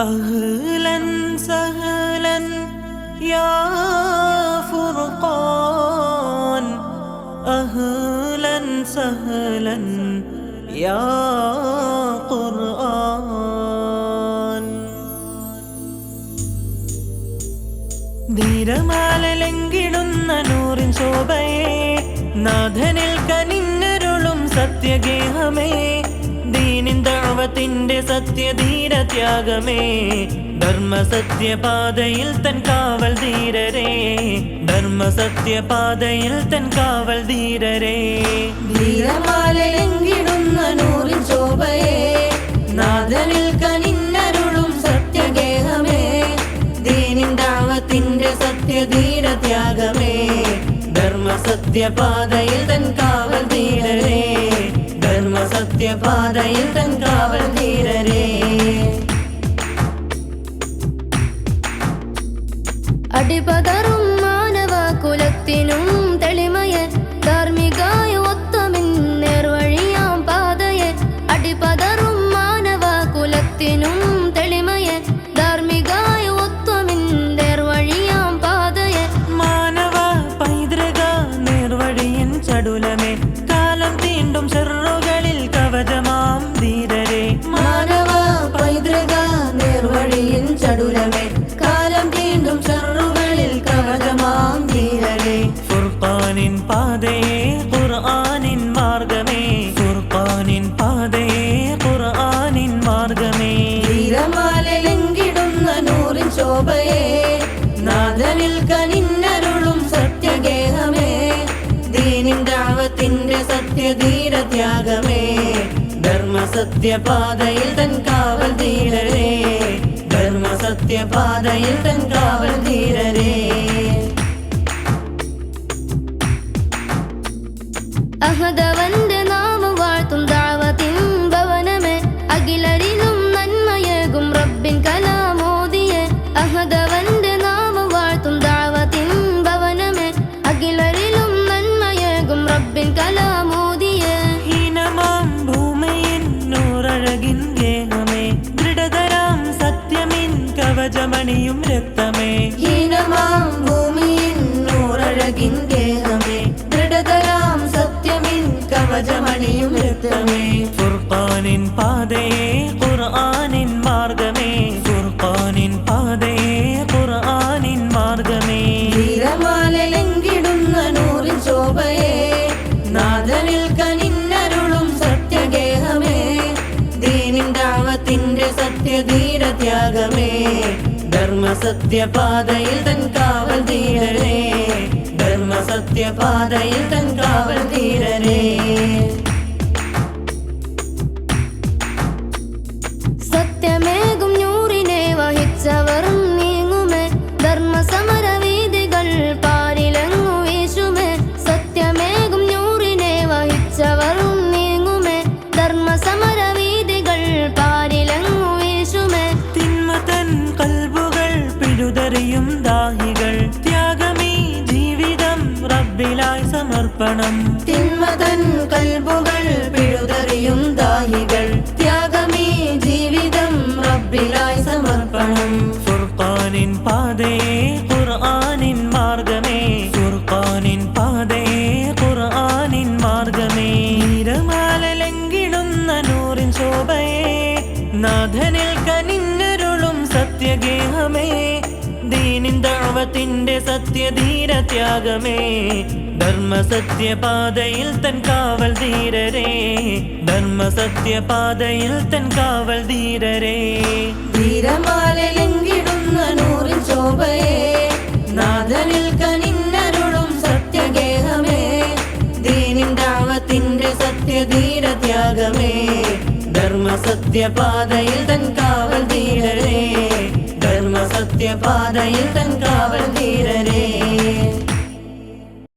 أهلا سهلا يا فرقان أهلا سهلا يا قرآن ധീരമാലലെങ്കിടുന്ന നൂറിൻ ശോഭയെ നാഥനിൽ കനിന്നരുളും സത്യഗേഹമേ ദീനിൻ ദാവത്തിന്റെ സത്യധീര ത്യാഗമേ ധർമ്മ സത്യപാതയിൽ തൻ കാവൽ ധീരരേ ധർമ്മ സത്യപാതയിൽ തൻ കാവൽ ധീരരേ ധീരമാലയെങ്കിടുന്ന നൂറിൻ ശോഭയെ. നാഥനിൽ കനിന്നരുളും സത്യഗേഹമേ. ദീനിൻ ദാവത്തിന്റെ സത്യധീര ത്യാഗമേ ധർമ്മ സത്യപാതയിൽ തൻ தர்ம சத்திய பாதையில் தன் காவல் வீரரே. அடிபதரும் மாணவ குலத்தினும் தெளிமைய தார்மிகாய ஒத்தமின் நேர்வழியாம் பாதைய. அடிபதரும் மாணவ குலத்தினும் தெளிமைய தார்மிகாய ஒத்தமின் நேர்வழியாம் பாதைய. மாணவ பைதிரக நேர்வழியின் சடுலமே. ദാവത്തിന്റെ ധർമ്മസത്യപാതയിൽ തൻ കാവൽ ധീരരേ ധർമ്മസത്യപാതയിൽ തൻ കാവൽ കവചമണിയും രക്തമേ. ഹീനമാം ഭൂമിയിൻ നൂറഴകിൻ ദേഹമേ. ദൃഢതരാം സത്യമിൻ കവചമണിയും രക്തമേ. ഫുർഖാനിൻ പാതയെ ഖുർആനിൻ മാർഗമേ. ഫുർഖാനിൻ പാതയെ ഖുർആനിൻ മാർഗമേ. ധീരമാലലെങ്കിടുന്ന നൂറിൻ ശോഭയെ. നാഥനിൽ കനിന്നരുളും സത്യഗേഹമേ. ദീനിൻ ദാവത്തിന്റെ സത്യധീര ത്യാഗമേ ധർമ്മ സത്യപാതയിൽ തൻ കാവൽ തീരേ ധർമ്മ സത്യപാതയിൽ തൻ കാവൽ ധീരരേ പിഴുതെറിയും ദാഹികൾ. ത്യാഗമീ ജീവിതം റബ്ബിലായി സമർപ്പണം. തിന്മതൻ കൽബുകൾ പിഴുതറിയും ദാഹികൾ. ത്യാഗമീ ജീവിതം റബ്ബിലായി സമർപ്പണം. ഫുർഖാനിൻ പാതയെ ഖുർആാനിൻ മാർഗമേ. ഫുർഖാനിൻ പാതയെ ഖുർആാനിൻ മാർഗമേ. നീരമാലലെങ്കിടുന്ന നൂറിൻ ശോഭയെ. നാഥനിൽ സത്യഗേഹമേ. ദീനിൻ ദാവത്തിന്റെ സത്യധീര ത്യാഗമേ ധർമ്മ സത്യപാതയിൽ തൻ കാവൽ ധീരരേ. ധർമ്മ സത്യപാതയിൽ തൻ കാവൽ ധീരരേ. ധീരമാലലെങ്കിടുന്ന നൂറിൻ ശോഭയെ. നാഥനിൽ കനിന്നരുളും സത്യഗേഹമേ. ദീനിൻ ദാവത്തിന്റെ സത്യധീര ത്യാഗമേ ധർമ്മ സത്യപാതയിൽ തൻ കാവൽ ധീരരേ. சத்திய பாதையில் தன் வீரரே.